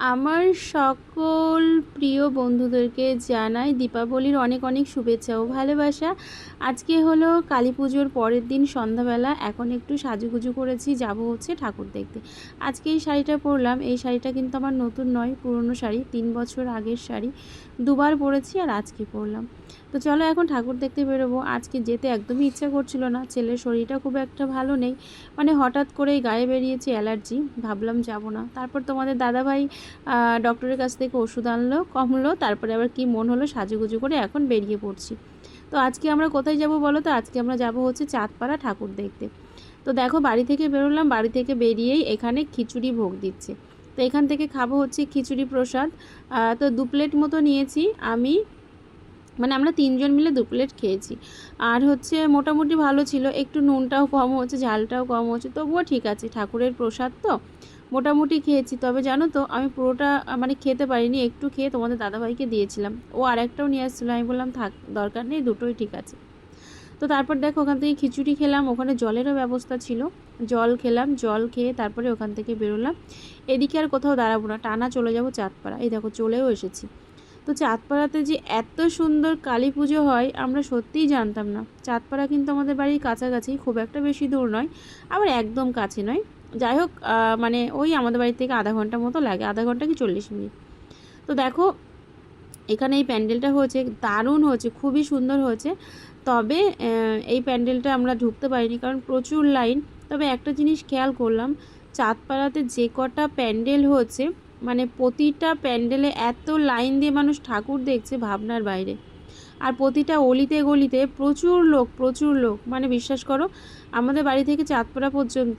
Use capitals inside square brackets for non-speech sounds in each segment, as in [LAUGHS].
আমার সকল প্রিয় বন্ধুদেরকে জানাই দীপাবলির অনেক অনেক শুভেচ্ছা ও ভালোবাসা। আজকে হলো কালী পুজোর পরের দিন সন্ধ্যাবেলা, এখন একটু সাজুগুজু করেছি, যাব হচ্ছে ঠাকুর দেখতে। আজকে এই শাড়িটা পরলাম, এই শাড়িটা কিন্তু আমার নতুন নয়, পুরনো শাড়ি, তিন বছর আগের শাড়ি। দুবার পরেছি আর আজকে পরলাম। তো চলো এখন ঠাকুর দেখতে বেরোবো। আজকে যেতে একদমই ইচ্ছা করছিল না, ছেলের শরীরটা খুব একটা ভালো নেই। মানে হঠাৎ করেই গায়ে বেরিয়েছে অ্যালার্জি, ভাবলাম যাব না। তারপর তোমাদের দাদাভাই ডক্টরের কাছ থেকে ওষুধ আনলো, কমলো, তারপরে আবার কি মন হলো সাজুগুজু করে এখন বেরিয়ে পড়ছি। তো আজকে আমরা কোথায় যাব বলো তো? আজকে আমরা যাব হচ্ছে চাঁদপাড়া ঠাকুর দেখতে। তো দেখো বাড়ি থেকে বেরোলাম, বাড়ি থেকে বেরিয়েই এখানে খিচুড়ি ভোগ দিচ্ছে। তো এখান থেকে খাব হচ্ছে খিচুড়ি প্রসাদ। তো দু প্লেট মতো নিয়েছি আমি। মানে আমরা তিনজন মিলে দু প্লেট খেয়েছি। আর হচ্ছে মোটামুটি ভালো ছিল, একটু নুনটাও কম হচ্ছে, ঝালটাও কম হচ্ছে, তবুও ঠিক আছে, ঠাকুরের প্রসাদ তো। মোটামুটি খেয়েছি। তবে জানো তো, আমি পুরোটা মানে খেতে পারিনি, একটু খেয়ে তোমাদের দাদাভাইকে দিয়েছিলাম। ও আরেকটাও নিয়ে আসছিল, আমি বললাম, থাক, দরকার নেই, দুটোই ঠিক আছে। তো তারপর দেখো, ওখান থেকে খিচুড়ি খেলাম, ওখানে জলেরও ব্যবস্থা ছিল। জল খেলাম, জল খেয়ে তারপরে ওখান থেকে বেরোলাম। এদিকে আর কোথাও দাঁড়াবো না, টানা চলে যাব চাঁদপাড়া। এই দেখো, চলেও এসেছি। তো চাঁদপাড়াতে যে এত সুন্দর কালী পুজো হয়, আমরা সত্যিই জানতাম না। চাঁদপাড়া কিন্তু আমাদের বাড়ির কাছাকাছি, খুব একটা বেশি দূর নয়, আবার একদম কাছে নয়। যাই হোক মানে ওই আমাদের বাড়ি থেকে আধা ঘণ্টা মতো লাগে, আধা ঘণ্টা কি চল্লিশ মিনিট। তো দেখো, এখানে এই প্যান্ডেলটা হয়েছে, দারুণ হয়েছে, খুবই সুন্দর হয়েছে। তবে এই প্যান্ডেলটা আমরা ঢুকতে পারিনি কারণ প্রচুর লাইন। তবে একটা জিনিস খেয়াল করলাম, চাঁদপাড়াতে যে কটা প্যান্ডেল হচ্ছে মানে প্রতিটা প্যান্ডেলে এত লাইন দিয়ে মানুষ ঠাকুর দেখছে ভাবনার বাইরে। আর প্রতিটা অলিতে গলিতে প্রচুর লোক প্রচুর লোক। মানে বিশ্বাস করো আমাদের বাড়ি থেকে চাঁদপাড়া পর্যন্ত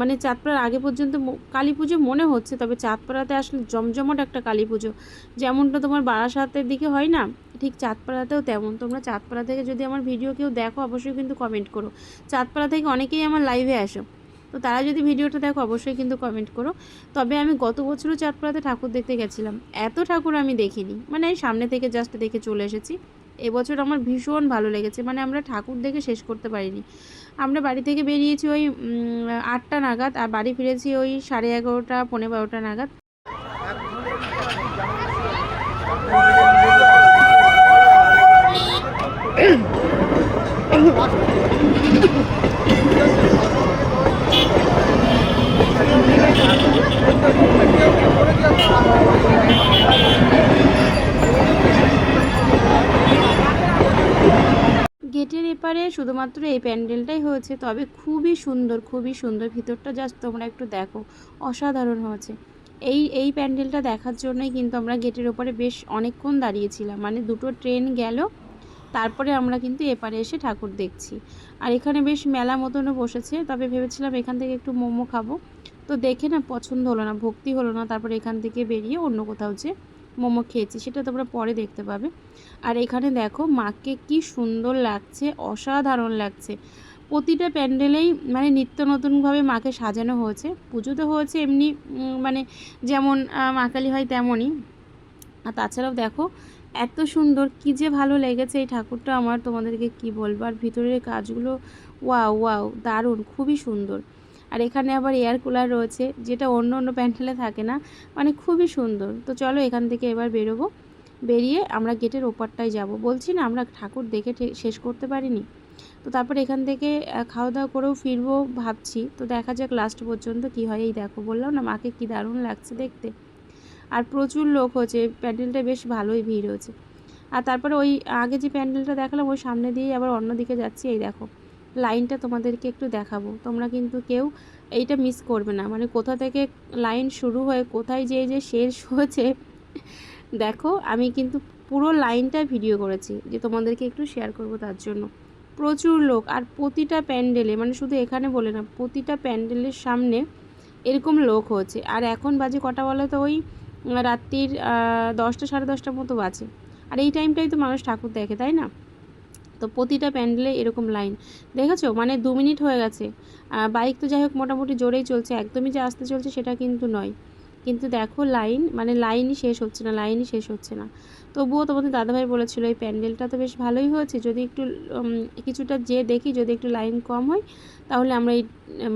মানে চাঁদপাড়ার আগে পর্যন্ত কালী পুজো মনে হচ্ছে, তবে চাঁদপাড়াতে আসলে জমজমট একটা কালী পুজো। যেমনটা তোমার বারাসাতের দিকে হয় না, ঠিক চাঁদপাড়াতেও তেমন। তোমরা চাঁদপাড়া থেকে যদি আমার ভিডিও কেউ দেখো, অবশ্যই কিন্তু কমেন্ট করো। চাঁদপাড়া থেকে অনেকেই আমার লাইভে আসো। তো তারা যদি ভিডিওটা দেখো, অবশ্যই কিন্তু কমেন্ট করো। তবে আমি গত বছরও চাঁদপাড়াতে ঠাকুর দেখতে গেছিলাম। এত ঠাকুর আমি দেখিনি। মানে সামনে থেকে জাস্ট দেখে চলে এসেছি। এবছর আমার ভীষণ ভালো লেগেছে মানে আমরা ঠাকুর দেখে শেষ করতে পারিনি আমরা বাড়ি থেকে বেরিয়েছি ওই আটটা নাগাদ আর বাড়ি ফিরেছি ওই সাড়ে এগারোটা পনেরো বারোটা নাগাদ গেটের এপারে শুধুমাত্র এই প্যান্ডেলটাই হয়েছে, তবে খুবই সুন্দর খুবই সুন্দর। ভিতরটা জাস্ট তোমরা একটু দেখো, অসাধারণ হয়েছে। এই এই প্যান্ডেলটা দেখার জন্যই কিন্তু আমরা গেটের ওপরে বেশ অনেকক্ষণ দাঁড়িয়েছিলাম মানে দুটো ট্রেন গেল, তারপরে আমরা কিন্তু এপারে এসে ঠাকুর দেখছি। আর এখানে বেশ মেলা মতনও বসেছে, তবে ভেবেছিলাম এখান থেকে একটু মোমো খাব। তো দেখে না, পছন্দ হলো না, ভক্তি হলো না, তারপরে এখান থেকে বেরিয়ে অন্য কোথাও যে মোমো খেয়েছি, সেটা তোমরা পরে দেখতে পাবে। আর এখানে দেখো, মাকে কি সুন্দর লাগছে, অসাধারণ লাগছে। প্রতিটা প্যান্ডেলেই মানে নিত্য নতুনভাবে মাকে সাজানো হয়েছে। পুজো তো হয়েছে এমনি মানে যেমন মা কালী হয় তেমনই। আর তাছাড়াও দেখো, এত সুন্দর, কি যে ভালো লেগেছে এই ঠাকুরটা আমার, তোমাদেরকে কি বলব? আর ভিতরের কাজগুলো, ওয়াও ওয়াও, দারুণ, খুবই সুন্দর। আর এখানে আবার এয়ার কুলার রয়েছে, যেটা অন্য অন্য প্যান্ডেলে থাকে না মানে খুবই সুন্দর। তো চলো এখান থেকে এবার বেরোবো। বেরিয়ে আমরা গেটের ওপারটায় যাব। বলছি না, আমরা ঠাকুর দেখে শেষ করতে পারিনি। তো তারপর এখান থেকে খাওয়া দাওয়া করেও ফিরবো ভাবছি। তো দেখা যাক লাস্ট পর্যন্ত কি হয়, এই দেখো, বললাম না, মাকে কি দারুণ লাগছে দেখতে। আর প্রচুর লোক হচ্ছে, প্যান্ডেলটা বেশ ভালোই ভিড় হয়েছে। আর তারপরে ওই আগে যে প্যান্ডেলটা দেখালাম, ওই সামনে দিয়েই আবার অন্যদিকে যাচ্ছি, এই দেখো। লাইনটা তোমাদেরকে একটু দেখাবো। তোমরা কিন্তু কেউ এইটা মিস করবে না। মানে কোথা থেকে লাইন শুরু হয়ে কোথায় যে যে শেষ হয়েছে, দেখো, আমি কিন্তু পুরো লাইনটা ভিডিও করেছি যে তোমাদেরকে একটু শেয়ার করব তার জন্য। প্রচুর লোক আর প্রতিটা প্যান্ডেলে মানে শুধু এখানে বলে না, প্রতিটা প্যান্ডেলের সামনে এরকম লোক হচ্ছে আর এখন বাজে কটা বলে তো ওই, রাত্রির দশটা সাড়ে দশটার মতো বাজে। আর এই টাইমটাই তো মানুষ ঠাকুর দেখে, তাই না? তো প্রতিটা প্যান্ডেলে এরকম লাইন। দেখেছ? মানে দু মিনিট হয়ে গেছে। বাইক তো যাই হোক মোটামুটি জোরেই চলছে। একদমই যে আসতে চলছে সেটা কিন্তু নয়। কিন্তু দেখো লাইন মানে লাইনই শেষ হচ্ছে না, লাইনই শেষ হচ্ছে না। তবুও তোমাদের দাদাভাই বলেছিল, এই প্যান্ডেলটা তো বেশ ভালোই হয়েছে। যদি একটু কিছুটা যে দেখি, যদি একটু লাইন কম হয়, তাহলে আমরা এই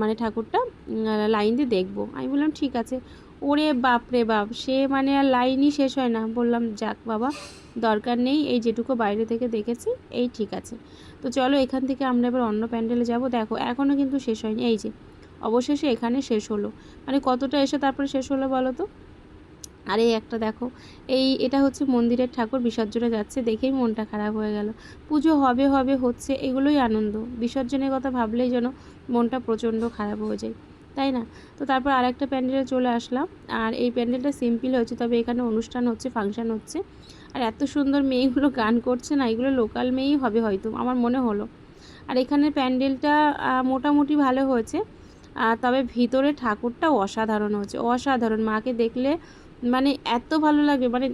মানে ঠাকুরটা লাইন দিয়ে দেখব। আমি বললাম, ঠিক আছে। ওরে বাপ রে বাপ! সে মানে আর লাইনই শেষ হয় না। বললাম, যাক বাবা। দরকার নেই, এই যেটুকু বাইরে থেকে দেখেছি, এই ঠিক আছে। তো চলো এখান থেকে আমরা এবার অন্য প্যান্ডেলে যাব। দেখো এখনও কিন্তু শেষ হয়নি। এই যে, অবশেষে এখানে শেষ হলো। মানে কতটা এসে তারপরে শেষ হলো বলো তো? আর এই একটা দেখো, এই এটা হচ্ছে মন্দিরের ঠাকুর বিসর্জনে যাচ্ছে, দেখেই মনটা খারাপ হয়ে গেল। পুজো হবে হবে, হচ্ছে, এগুলোই আনন্দ। বিসর্জনের কথা ভাবলেই যেন মনটা প্রচণ্ড খারাপ হয়ে যায়, তাই না? তো তারপর আরেকটা প্যান্ডেলে চলে আসলাম। আর এই প্যান্ডেলটা সিম্পল হয়েছে, তবে এখানে অনুষ্ঠান হচ্ছে, ফাংশন হচ্ছে। আর এত সুন্দর মেয়েগুলো গান করছে না, এগুলো লোকাল মেয়েই হবে হয়তো, আমার মনে হলো। আর এখানে প্যান্ডেলটা মোটামুটি ভালো হয়েছে। তবে ভিতরে ঠাকুরটা অসাধারণ হয়েছে, অসাধারণ। মাকে দেখলে মানে এত ভালো লাগবে মানে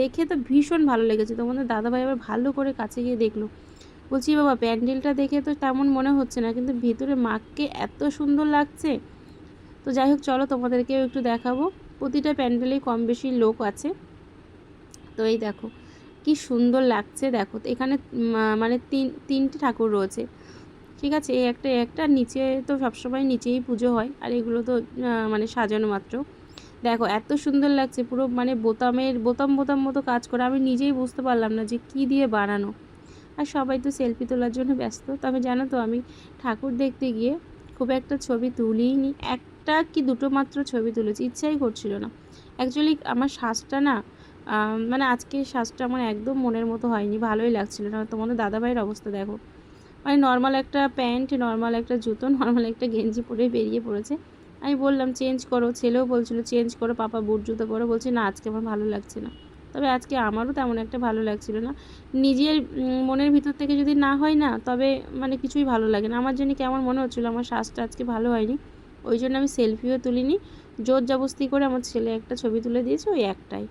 দেখে তো ভীষণ ভালো লেগেছে। তোমাদের দাদাভাই আবার ভালো করে কাছে গিয়ে দেখল। বলছি বাবা, প্যান্ডেলটা দেখে তো তেমন মনে হচ্ছে না, কিন্তু ভিতরে মাকে এত সুন্দর লাগছে। তো যাই হোক, চলো তোমাদেরকেও একটু দেখাবো। প্রতিটা প্যান্ডেলেই কম বেশি লোক আছে। তো এই দেখো, কি সুন্দর লাগছে দেখো। তো এখানে মানে তিন, তিনটে ঠাকুর রয়েছে। ঠিক আছে, এই একটা একটা নিচে তো সবসময় নিচেই পুজো হয়, আর এগুলো তো মানে সাজানো মাত্র। দেখো, এত সুন্দর লাগছে, পুরো মানে বোতামের, বোতাম বোতাম মতো কাজ করে। আমি নিজেই বুঝতে পারলাম না যে কি দিয়ে বানানো। আর সবাই তো সেলফি তোলার জন্য ব্যস্ত। তবে জানো তো, আমি ঠাকুর দেখতে গিয়ে খুব একটা ছবি তুলিনি। একটা কি দুটো মাত্র ছবি তুলেছি, ইচ্ছাই করছিল না। অ্যাকচুয়ালি আমার শ্বাসটা না মানে আজকে শ্বাসটা আমার একদম মনের মতো হয়নি, ভালোই লাগছিল। না তোমাদের দাদাভাইয়ের অবস্থা দেখো। মানে নর্মাল একটা প্যান্ট নর্মাল একটা জুতো [LAUGHS] নর্মাল একটা গেঞ্জি পরে বেরিয়ে পড়েছে। আমি বললাম চেঞ্জ করো। ছেলেও বলছিল চেঞ্জ করো, পাপা বুট জুতো পরো। বলছে, না, আজকে আমার ভালো লাগছে না। তবে আজকে আমারও তেমন একটা ভালো লাগছিল না। নিজের মনের ভিতর থেকে যদি না হয় না, তবে মানে কিছুই ভালো লাগে না। আমার জন্য কেমন মনে হচ্ছিল, আমার শ্বাসটা আজকে ভালো হয়নি। ওই জন্য আমি সেলফিও তুলিনি। জোর জবস্তি করে আমার ছেলে একটা ছবি তুলে দিয়েছে, ওই একটাই।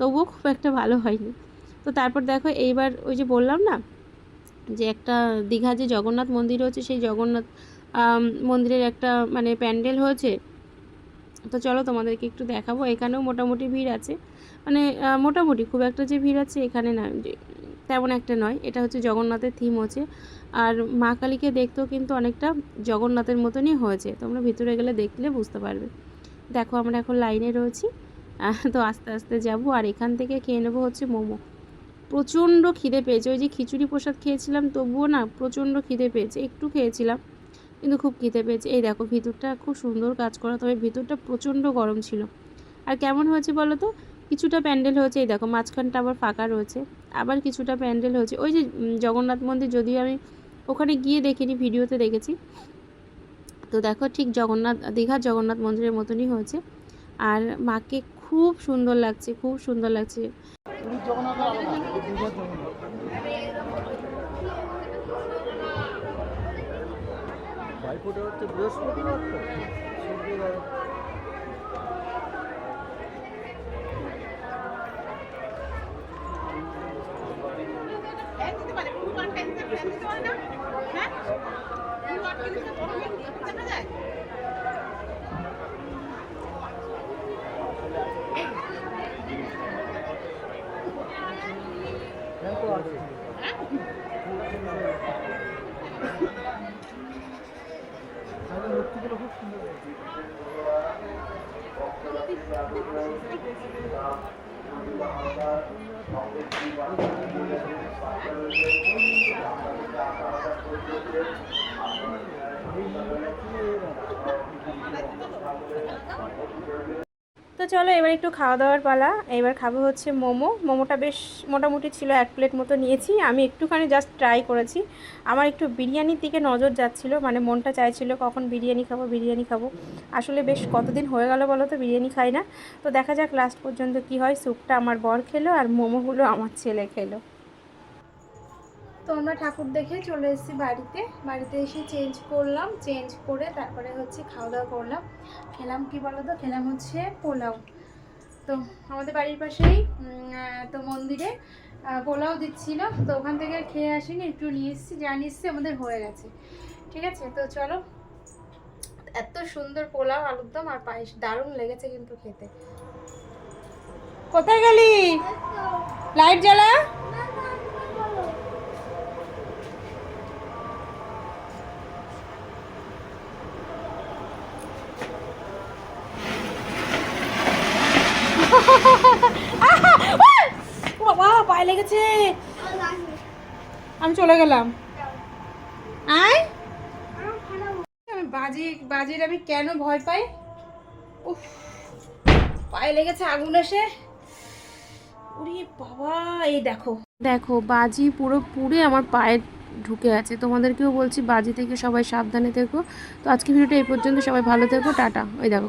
তবুও খুব একটা ভালো হয়নি। তো তারপর দেখো এইবার ওই যে বললাম না, যে একটা দীঘা যে জগন্নাথ মন্দির হচ্ছে, সেই জগন্নাথ মন্দিরের একটা মানে প্যান্ডেল হয়েছে। তো চলো তোমাদেরকে একটু দেখাবো। এখানেও মোটামুটি ভিড় আছে। মানে মোটামুটি খুব একটা যে ভিড় আছে এখানে না তেমন একটা নয়। এটা হচ্ছে জগন্নাথের থিম হচ্ছে। আর মা কালীকে দেখতেও কিন্তু অনেকটা জগন্নাথের মতনই হয়েছে। তোমরা ভিতরে গেলে দেখলে বুঝতে পারবে। দেখো আমরা এখন লাইনে রয়েছি। তো আস্তে আস্তে যাব। আর এখান থেকে খেয়ে নেব হচ্ছে মোমো। প্রচণ্ড খিদে পেয়েছে। ওই যে খিচুড়ি প্রসাদ খেয়েছিলাম, তবুও না প্রচণ্ড খিদে পেয়েছে। একটু খেয়েছিলাম, কিন্তু খুব খিদে পেয়েছে। এই দেখো, ভিতরটা খুব সুন্দর কাজ করা, তবে ভিতরটা প্রচণ্ড গরম ছিল। আর কেমন হয়েছে বলো তো? কিছুটা প্যান্ডেল হয়েছে। এই দেখো, মাঝখানটা আবার ফাঁকা রয়েছে। আবার কিছুটা প্যান্ডেল হয়েছে। ওই যে জগন্নাথ মন্দির যদিও আমি ওখানে গিয়ে দেখিনি, ভিডিওতে দেখেছি। তো দেখো, ঠিক জগন্নাথ, দীঘার জগন্নাথ মন্দিরের মতনই হয়েছে। আর মাকে খুব সুন্দর লাগছে খুব সুন্দর লাগছে। পুরীর জগন্নাথ আলাদা দীঘার জগন্নাথ ভাইফোঁটা হচ্ছে বৃহস্পতিবার তো শুক্রবার হ্যাঁ তো আছে তাহলে মূর্তিগুলো খুব সুন্দর তো চলো, এবার একটু খাওয়া দাওয়ার পালা। এবার খাব হচ্ছে মোমো। মোমোটা বেশ মোটামুটি ছিল, এক প্লেট মতো নিয়েছি। আমি একটুখানি জাস্ট ট্রাই করেছি। আমার একটু বিরিয়ানির দিকে নজর যাচ্ছিল মানে মনটা চাইছিল, কখন বিরিয়ানি খাব বিরিয়ানি খাব। আসলে বেশ কতদিন হয়ে গেল বলো তো, বিরিয়ানি খাই না। তো দেখা যাক লাস্ট পর্যন্ত কি হয়। স্যুপটা আমার বর খেলো আর মোমোগুলো আমার ছেলে খেলো। তো আমরা ঠাকুর দেখে চলে এসেছি বাড়িতে। বাড়িতে এসে চেঞ্জ করলাম চেঞ্জ করে তারপরে হচ্ছে খাওয়া দাওয়া করলাম। খেলাম কি বলো তো খেলাম হচ্ছে পোলাও। তো আমাদের বাড়ির পাশেই তো মন্দিরে পোলাও দিচ্ছিল। তো ওখান থেকে খেয়ে আসিনি একটু নিয়ে এসেছি যা নিয়ে এসেছি আমাদের হয়ে গেছে। ঠিক আছে? তো চলো। এত সুন্দর পোলাও আলুর দম আর পায়েস দারুণ লেগেছে কিন্তু খেতে। কোথায় গেলি? লাইট জ্বালা? চলে গেলাম। আয়। আমি বাজি বাজির আমি কেন ভয় পাই? উফ পায়ে লেগেছে আগুন এসে। ওরে বাবা এই দেখো। দেখো বাজি পুরো পুড়ে আমার পায়ে ঢুকে আছে। তোমাদেরকেও বলছি বাজি থেকে সবাই সাবধানে থেকো। তো আজকে ভিডিওটা এই পর্যন্ত। সবাই ভালো থেকো। টাটা। ওই দেখো